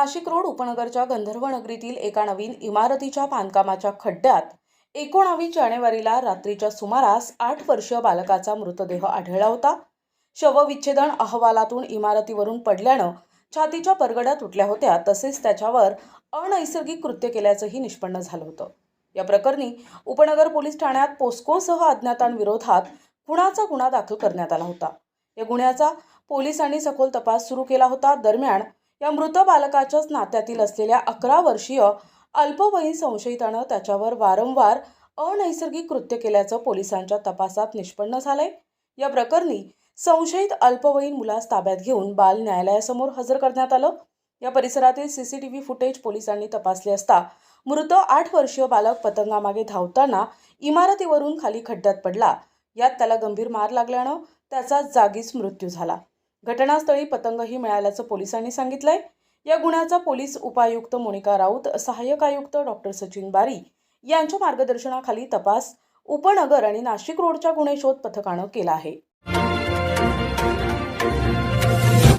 Nashik road उपनगरच्या गंधर्व नगरीतील एका नवीन इमारतीच्या बांधकामाच्या खड्ड्यात एकोणावीस जानेवारीला रात्रीच्या सुमारास आठ वर्षीय बालकाचा मृतदेह आढळला होता. शवविच्छेदन अहवालातून इमारतीवरून पडल्यानं छातीच्या परगड्या तुटल्या होत्या. तसेच त्याच्यावर अनैसर्गिक कृत्य केल्याचंही निष्पन्न झालं होतं. या प्रकरणी उपनगर पोलीस ठाण्यात पोस्कोसह अज्ञातांविरोधात खुणाचा गुन्हा दाखल करण्यात आला होता. या गुन्ह्याचा पोलिसांनी सखोल तपास सुरू केला होता. दरम्यान या मृत बालकाच्याच नात्यातील असलेल्या अकरा वर्षीय अल्पवयीन संशयितानं त्याच्यावर वारंवार अनैसर्गिक कृत्य केल्याचं पोलिसांच्या तपासात निष्पन्न झालंय. या प्रकरणी संशयित अल्पवयीन मुलास ताब्यात घेऊन बाल न्यायालयासमोर हजर करण्यात आलं. या परिसरातील सीसीटीव्ही फुटेज पोलिसांनी तपासले असता मृत आठ वर्षीय बालक पतंगामागे धावताना इमारतीवरून खाली खड्ड्यात पडला. यात त्याला गंभीर मार लागल्यानं त्याचा जागीच मृत्यू झाला. घटनास्थळी पतंगही मिळाल्याचं पोलिसांनी सांगितलंय. या गुन्ह्याचा पोलीस उपायुक्त मोनिका राऊत सहाय्यक आयुक्त डॉक्टर सचिन बारी यांच्या मार्गदर्शनाखाली तपास उपनगर आणि नाशिक रोडच्या गुन्हे शोध पथकानं केला आहे.